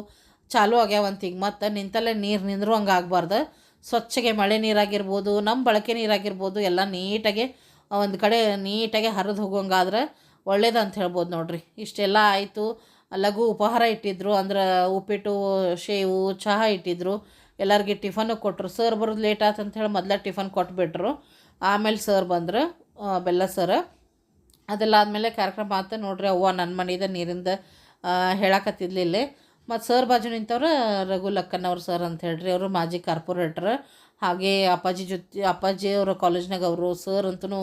ಚಾಲೂ ಆಗ್ಯಾವಂತ ಈಗ ಮತ್ತು ನಿಂತಲ್ಲೇ ನೀರು ನಿಂದ್ರು ಹಂಗೆ ಆಗಬಾರ್ದು. ಸ್ವಚ್ಛಗೆ ಮಳೆ ನೀರಾಗಿರ್ಬೋದು ನಮ್ಮ ಬಳಕೆ ನೀರಾಗಿರ್ಬೋದು, ಎಲ್ಲ ನೀಟಾಗಿ ಒಂದು ಕಡೆ ನೀಟಾಗಿ ಹರಿದು ಹೋಗೋಂಗಾದ್ರೆ ಒಳ್ಳೇದಂತ ಹೇಳ್ಬೋದು ನೋಡಿರಿ. ಇಷ್ಟೆಲ್ಲ ಆಯಿತು. ಲಘು ಉಪಹಾರ ಇಟ್ಟಿದ್ರು, ಅಂದ್ರೆ ಉಪ್ಪಿಟ್ಟು, ಶೇವು, ಚಹಾ ಇಟ್ಟಿದ್ರು. ಎಲ್ಲರಿಗೆ ಟಿಫನ್ನು ಕೊಟ್ಟರು ಸರ್ ಬರೋದು ಲೇಟ್ ಆಯ್ತು ಅಂತ ಹೇಳಿ ಮೊದಲೇ ಟಿಫನ್ ಕೊಟ್ಬಿಟ್ರು. ಆಮೇಲೆ ಸರ್ ಬಂದರು ಬೆಲ್ಲ ಸರ್. ಅದೆಲ್ಲ ಆದಮೇಲೆ ಕಾರ್ಯಕ್ರಮ ಅಂತ ನೋಡ್ರಿ ಅವ್ವ ನನ್ನ ಮನೆಯಿಂದ ನೀರಿಂದ ಹೇಳಕತ್ತಿದ್ಲಿಲ್ಲೇ. ಮತ್ತು ಸರ್ ಬಾಜು ನಿಂತವ್ರು ರಘು ಲಕ್ಕನವ್ರು ಸರ್ ಅಂತ ಹೇಳ್ರಿ, ಅವರು ಮಾಜಿ ಕಾರ್ಪೊರೇಟ್ರ್. ಹಾಗೆ ಅಪ್ಪಾಜಿ ಜೊತೆ, ಅಪ್ಪಾಜಿ ಅವರ ಕಾಲೇಜ್ನಾಗ ಅವರು ಸರ್ ಅಂತೂ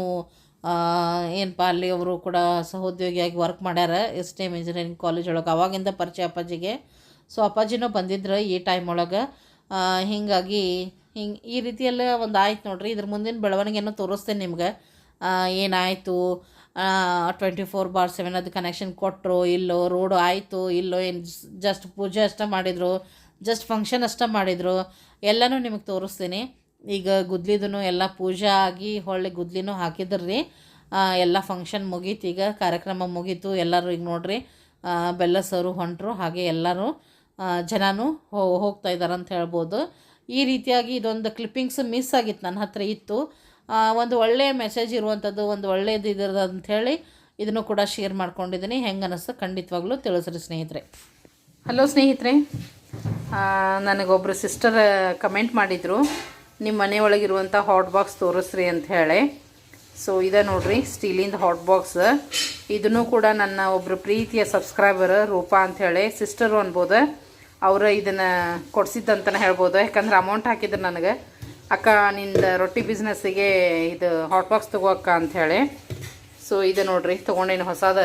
ಏನಪ್ಪ ಅಲ್ಲಿ ಅವರು ಕೂಡ ಸಹೋದ್ಯೋಗಿಯಾಗಿ ವರ್ಕ್ ಮಾಡ್ಯಾರ, S T M engineering college ಒಳಗೆ. ಅವಾಗಿಂದ ಪರಿಚಯ ಅಪ್ಪಾಜಿಗೆ. ಸೊ ಅಪ್ಪಾಜಿನೂ ಬಂದಿದ್ರು ಈ ಟೈಮ್ ಒಳಗೆ. ಹೀಗಾಗಿ ಹಿಂಗೆ ಈ ರೀತಿಯೆಲ್ಲ ಒಂದು ಆಯ್ತು ನೋಡ್ರಿ. ಇದ್ರ ಮುಂದಿನ ಬೆಳವಣಿಗೆಯನ್ನು ತೋರಿಸ್ತೇನೆ ನಿಮ್ಗೆ. ಏನಾಯಿತು? ಟ್ವೆಂಟಿ ಫೋರ್ ಬಾರ್ ಸೆವೆನ್ ಅದು ಕನೆಕ್ಷನ್ ಕೊಟ್ಟರು ಇಲ್ಲೋ ರೋಡು ಆಯಿತು, ಇಲ್ಲೋ, ಏನು ಜಸ್ಟ್ ಪೂಜೆ ಅಷ್ಟೇ ಮಾಡಿದರು ಜಸ್ಟ್ ಫಂಕ್ಷನ್ ಅಷ್ಟೇ ಮಾಡಿದರು, ಎಲ್ಲನೂ ನಿಮಗೆ ತೋರಿಸ್ತೀನಿ. ಈಗ ಗುದ್ಲಿದೂ ಎಲ್ಲ ಪೂಜೆ ಆಗಿ ಹೊಳ್ಳಿ ಗುದ್ಲಿನೂ ಹಾಕಿದ್ರು. ರೀ ಎಲ್ಲ ಫಂಕ್ಷನ್ ಮುಗೀತು, ಈಗ ಕಾರ್ಯಕ್ರಮ ಮುಗೀತು, ಎಲ್ಲರೂ ಈಗ ನೋಡ್ರಿ ಬೆಲ್ಲ ಸರು ಹೊಂಟರು, ಹಾಗೆ ಎಲ್ಲರೂ ಜನನೂ ಹೋಗ್ತಾ ಇದ್ದಾರೆ ಅಂತ ಹೇಳ್ಬೋದು. ಈ ರೀತಿಯಾಗಿ ಇದೊಂದು ಕ್ಲಿಪ್ಪಿಂಗ್ಸ್ ಮಿಸ್ ಆಗಿತ್ತು ನನ್ನ ಹತ್ರ ಇತ್ತು. ಒಂದು ಒಳ್ಳೆಯ ಮೆಸೇಜ್ ಇರುವಂಥದ್ದು ಒಂದು ಒಳ್ಳೆಯದು ಇದ್ರದ್ದು ಅಂಥೇಳಿ ಇದನ್ನು ಕೂಡ ಶೇರ್ ಮಾಡ್ಕೊಂಡಿದ್ದೀನಿ. ಹೆಂಗೆ ಅನ್ನಿಸ್ತು ಖಂಡಿತವಾಗ್ಲೂ ತಿಳಿಸ್ರಿ ಸ್ನೇಹಿತರೆ. ಹಲೋ ಸ್ನೇಹಿತರೆ. ನನಗೊಬ್ಬರು ಸಿಸ್ಟರ್ ಕಮೆಂಟ್ ಮಾಡಿದರು. ನಿಮ್ಮ ಮನೆಯೊಳಗಿರುವಂಥ ಹಾಟ್ ಬಾಕ್ಸ್ ತೋರಿಸ್ರಿ ಅಂತ ಹೇಳಿ. ಸೊ ಇದೆ ನೋಡ್ರಿ ಸ್ಟೀಲಿಂದ ಹಾಟ್ ಬಾಕ್ಸ್ ಇದನ್ನು ಕೂಡ ನನ್ನ ಒಬ್ಬರು ಪ್ರೀತಿಯ ಸಬ್ಸ್ಕ್ರೈಬರ್ ರೂಪಾ ಅಂಥೇಳಿ ಸಿಸ್ಟರು ಅನ್ಬೋದು. ಅವರು ಇದನ್ನು ಕೊಡಿಸಿದ್ದಂತಲೇ ಹೇಳ್ಬೋದು. ಯಾಕಂದ್ರೆ ಅಮೌಂಟ್ ಹಾಕಿದ್ರು ನನಗೆ. ಅಕ್ಕ ನಿಂದ ರೊಟ್ಟಿ ಬಿಸ್ನೆಸ್ಸಿಗೆ ಇದು ಹಾಟ್ ಬಾಕ್ಸ್ ತಗೋ ಅಕ್ಕ ಅಂಥೇಳಿ ಸೊ ಇದು ನೋಡ್ರಿ, ತೊಗೊಂಡೇನು ಹೊಸದ.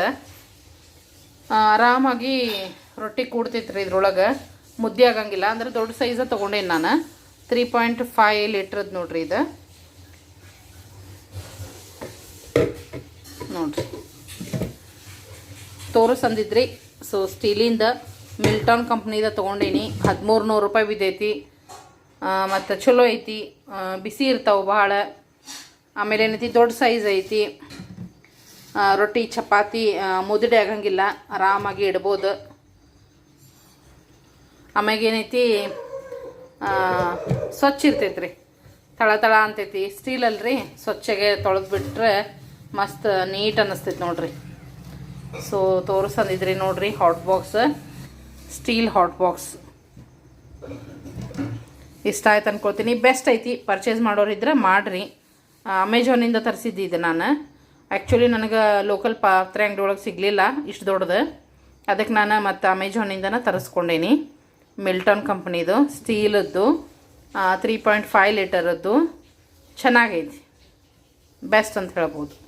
ಆರಾಮಾಗಿ ರೊಟ್ಟಿ ಕೂಡ್ತೈತ್ರಿ ಇದ್ರೊಳಗೆ. ಮುದ್ದೆ ಆಗಂಗಿಲ್ಲ, ಅಂದ್ರೆ ದೊಡ್ಡ ಸೈಜ ತೊಗೊಂಡೇನು ನಾನು. ತ್ರೀ ಪಾಯಿಂಟ್ ಫೈವ್ ಲೀಟ್ರದ್ದು ನೋಡ್ರಿ ಇದು. ನೋಡ್ರಿ. ತೋರಿಸಂದಿದ್ರಿ. ಸೊ ಸ್ಟೀಲಿಂದ ಮಿಲ್ಟಾನ್ ಕಂಪ್ನಿದ ತೊಗೊಂಡೇನಿ. ಹದಿಮೂರು ನೂರು ರೂಪಾಯಿ ಬಿದ್ದೈತಿ. ಮತ್ತು ಚಲೋ ಐತಿ. ಬಿಸಿ ಇರ್ತಾವೆ ಭಾಳ. ಆಮೇಲೆ ಏನೈತಿ, ದೊಡ್ಡ ಸೈಜ್ ಐತಿ. ರೊಟ್ಟಿ, ಚಪಾತಿ ಮುದ್ರೆ ಆಗಂಗಿಲ್ಲ. ಆರಾಮಾಗಿ ಇಡ್ಬೋದು. ಆಮ್ಯಾಗ ಏನೈತಿ ಸ್ವಚ್ಛ ಇರ್ತೈತೆ ರೀ ತಳ ತಳ ಅಂತೈತಿ. ಸ್ಟೀಲ್ ಅಲ್ರಿ, ಸ್ವಚ್ಛಗೆ ತೊಳೆದು ಬಿಟ್ರೆ ಮಸ್ತ್ ನೀಟ್ ಅನ್ನಿಸ್ತೈತಿ ನೋಡ್ರಿ. ಸೊ ತೋರಿಸಂದಿದ್ರಿ ನೋಡ್ರಿ hot box steel hot box ಇಷ್ಟ ಆಯ್ತು ಅಂದ್ಕೊಳ್ತೀನಿ ಬೆಸ್ಟ್ ಐತಿ. ಪರ್ಚೇಸ್ ಮಾಡೋರಿದ್ರೆ ಮಾಡಿರಿ. ಅಮೆಝಾನಿಂದ ತರಿಸಿದ್ದು ಇದು ನಾನು. ಆ್ಯಕ್ಚುಲಿ ನನಗೆ ಲೋಕಲ್ ಪಾತ್ರೆ ಅಂಗಡಿ ಒಳಗೆ ಸಿಗಲಿಲ್ಲ. ಇಷ್ಟು ದೊಡ್ಡದು. ಅದಕ್ಕೆ ನಾನು ಮತ್ತು ಅಮೆಝಾನಿಂದನೇ ತರಿಸ್ಕೊಂಡೇನಿ. ಮಿಲ್ಟನ್ ಕಂಪ್ನಿದು. ಸ್ಟೀಲದ್ದು ತ್ರೀ ಪಾಯಿಂಟ್ ಫೈವ್ ಲೀಟರದ್ದು ಚೆನ್ನಾಗೈತಿ. ಬೆಸ್ಟ್ ಅಂತ ಹೇಳ್ಬೋದು.